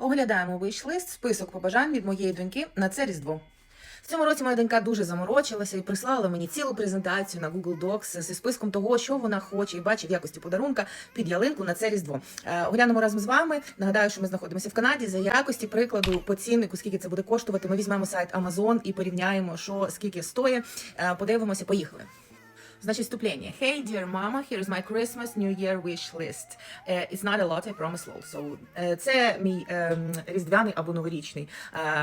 Оглядаємо вийшлист, список побажань від моєї доньки на це різдво. В цьому році моя донька дуже заморочилася і прислала мені цілу презентацію на Google Docs зі списком того, що вона хоче і бачить в якості подарунка під ялинку на це різдво. Е, Оглянемо разом з вами. Нагадаю, що ми знаходимося в Канаді. За якості прикладу по ціннику, скільки це буде коштувати. Ми візьмемо сайт Amazon і порівняємо, що скільки стоїть. Е, Подивимося, поїхали. Значить, вступлення. Hey, dear mama, here's my Christmas New Year wish list. Uh, it's not a lot, I promise low. So, uh, це мій ем, різдвяний або новорічний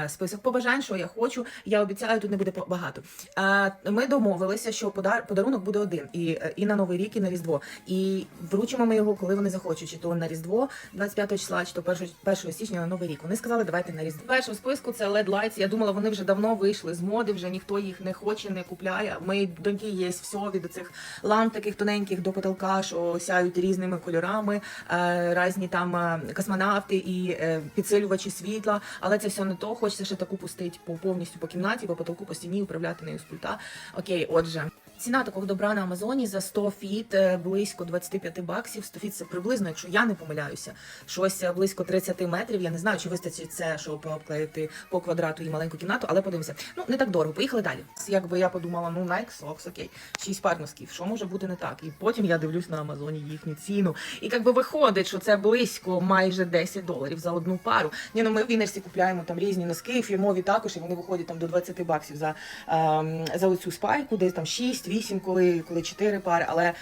е, список побажань, що я хочу. Я обіцяю, тут не буде багато. Е, ми домовилися, що подар- подарунок буде один і, е, і на Новий рік, і на Різдво. І вручимо ми його, коли вони захочуть, чи то на Різдво 25 числа, чи то 1, 1 січня на Новий рік. Вони сказали, давайте на Різдво. Перше в списку це LED Lights. Я думала, вони вже давно вийшли з моди, вже ніхто їх не хоче, не купляє. Моїй доньки є все від цих ламп таких тоненьких до потолка, що сяють різними кольорами, е, різні там е, космонавти і е, підсилювачі світла. Але це все не то. Хочеться ще таку пустити по повністю по кімнаті, по потолку, по стіні, управляти нею з пульта. Окей, отже. Ціна такого добра на Амазоні за 100 фіт е, близько 25 баксів. 100 фіт це приблизно, якщо я не помиляюся, щось е, близько 30 метрів. Я не знаю, чи вистачить це, щоб обклеїти по квадрату і маленьку кімнату, але подивимося. Ну не так дорого. Поїхали далі. Якби я подумала, ну Nike Socks, окей, 6 пар носків. Що може бути не так? І потім я дивлюсь на Амазоні їхню ціну. І якби виходить, що це близько майже 10 доларів за одну пару. Ні, ну ми в Вінерсі купляємо там різні носки, фірмові також, і вони виходять там до 20 баксів за, ем, за оцю спайку, десь там 6-8, коли, коли 4 пари, але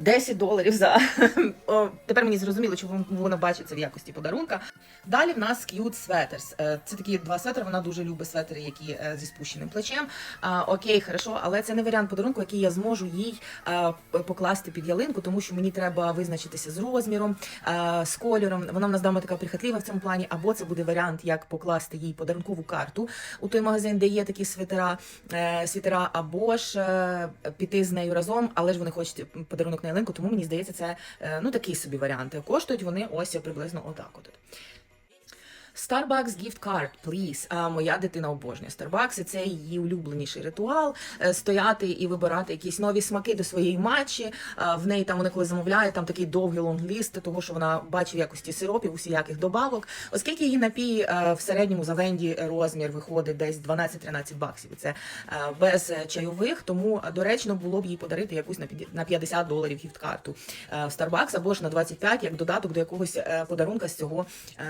10 доларів за тепер мені зрозуміло, чому вона бачить це в якості подарунка. Далі в нас cute sweaters. Е, Це такі два светри. Вона дуже любить светри, які е, зі спущеним плечем. А, окей, хорошо, але це не варіант подарунку, який я зможу їй п- покласти під ялинку, тому що мені треба визначитися з розміром, е, з кольором. Вона в нас дама така прихотлива в цьому плані, або це буде варіант, як покласти їй подарункову карту у той магазин, де є такі свитера, е, свитера, або ж піти з нею разом, але ж вони хочуть подарунок ялинку, тому мені здається, це е, ну такий собі варіант. Коштують вони ось приблизно отак. От. Starbucks gift card, please. А моя дитина обожнює Starbucks, і це її улюбленіший ритуал. е, Стояти і вибирати якісь нові смаки до своєї матчі. В неї там вони коли замовляють, там такий довгий лонгліст, того що вона бачить якості сиропів, усіяких добавок. Оскільки її напій е, в середньому за венді розмір виходить десь 12-13 баксів. Це е, без чайових, тому доречно було б їй подарити якусь на п'яді- 50 доларів гіфт-карту в Starbucks або ж на 25, як додаток до якогось подарунка з цього, ем,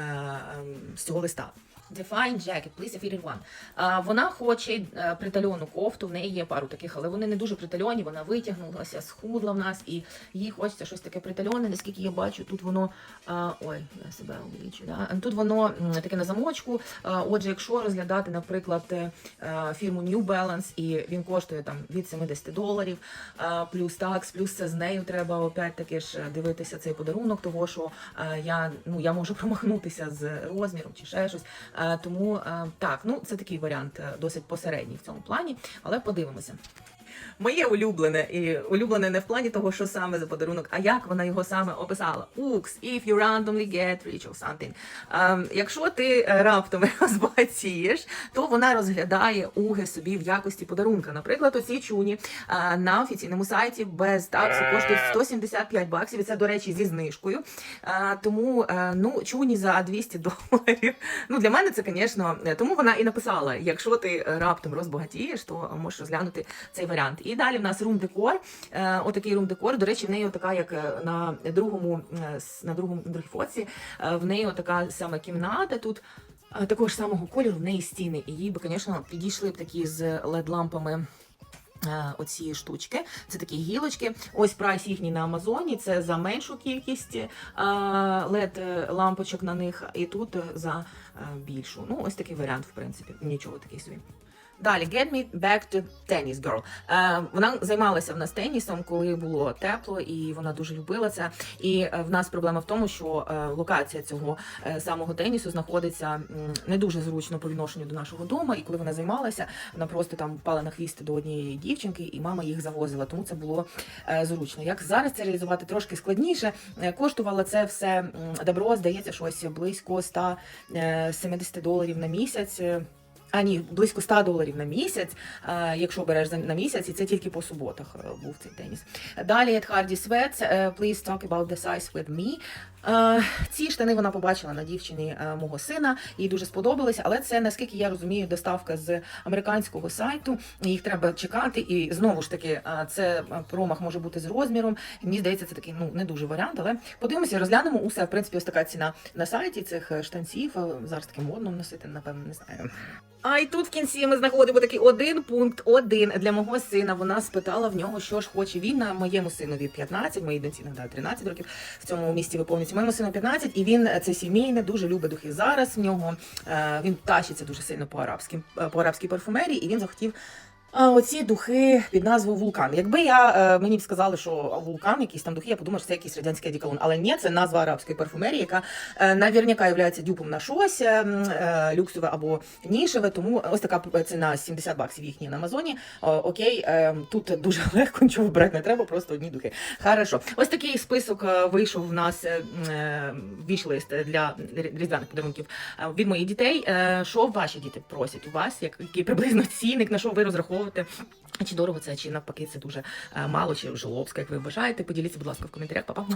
з цього листа. Define jacket, please a fitted one. А, вона хоче е, притальону кофту, в неї є пару таких, але вони не дуже притальоні, вона витягнулася, схудла в нас, і їй хочеться щось таке притальоне, наскільки я бачу, тут воно, а, ой, я себе увеличу, да? тут воно таке на замочку. А, отже, якщо розглядати, наприклад, е, е, фірму New Balance, і він коштує там від 70 доларів, а, плюс такс, плюс це з нею треба опять таки ж дивитися цей подарунок, того що е, я, ну, я можу промахнутися з розміром чи ще щось. Е, Тому е, так, ну це такий варіант е, досить посередній в цьому плані, але подивимося. Моє улюблене, і улюблене не в плані того, що саме за подарунок, а як вона його саме описала. Укс, if you randomly get rich or something. Ем, якщо ти е, раптом розбагатієш, то вона розглядає уги собі в якості подарунка. Наприклад, оці чуні е, на офіційному сайті без таксу коштують 175 баксів. І це, до речі, зі знижкою. Е, тому е, ну, чуні за 200 доларів. Ну, для мене це, звісно, тому вона і написала: якщо ти раптом розбагатієш, то можеш розглянути цей варіант. І далі в нас рум-декор. Е, Отакий рум-декор. До речі, в неї така, як е, на другому, е, на другому на другій фоці, в неї така саме кімната тут. Такого ж самого кольору в неї стіни. І їй би, звісно, підійшли б такі з LED-лампами. Оці штучки, це такі гілочки. Ось прайс їхній на Амазоні. Це за меншу кількість led лампочок на них, і тут за більшу. Ну, ось такий варіант, в принципі. Нічого такий собі. Далі, get me back to tennis girl. Е, вона займалася в нас тенісом, коли було тепло, і вона дуже любила це. І е, в нас проблема в тому, що е, локація цього е, самого тенісу знаходиться не дуже зручно по відношенню до нашого дому. І коли вона займалася, вона просто там впала на хвіст до однієї дівчинки, і мама їх завозила. Тому це було зручно. Як зараз це реалізувати трошки складніше. Коштувало це все добро, здається, щось близько 170 доларів на місяць. А ні, близько 100 доларів на місяць, е, якщо береш на місяць, і це тільки по суботах е, був цей теніс. Далі Ed Hardy Sweats, Please talk about the size with me. Е, Ці штани вона побачила на дівчині е, мого сина, їй дуже сподобалися, але це, наскільки я розумію, доставка з американського сайту. Їх треба чекати, і знову ж таки, е, це промах може бути з розміром. Мені здається, це такий ну не дуже варіант, але подивимося, розглянемо усе. В принципі, ось така ціна на сайті цих штанців. Зараз таки модно носити, напевно, не знаю. А і тут в кінці ми знаходимо такий один пункт, один для мого сина. Вона спитала в нього, що ж хоче він на моєму синові 15, моїй доньці нагадаю 13 років. В цьому місті виповнюється моєму сину 15, і він е, це сімейне, дуже любить духи. Зараз в нього е, він тащиться дуже сильно по арабським е, по арабській парфумерії, і він захотів. Оці духи під назвою Вулкан. Якби я е, мені б сказали, що вулкан, якісь там духи, я подумав, що це якийсь радянський одеколон. Але ні, це назва арабської парфумерії, яка е, наверняка є дюпом на щось е, е, люксове або нішеве. Тому ось така ціна 70 баксів їхні на Амазоні. Окей, е, тут дуже легко нічого брати не треба, просто одні духи. Хорошо. Ось такий список вийшов в нас вішлист для різдвяних подарунків від моїх дітей. Що ваші діти просять у вас? Як- Який приблизно цінник, на що ви розраховуєте? Чи дорого це, чи навпаки це дуже е, мало, чи жлобська, як ви вважаєте? Поділіться, будь ласка, в коментарях. Па-па.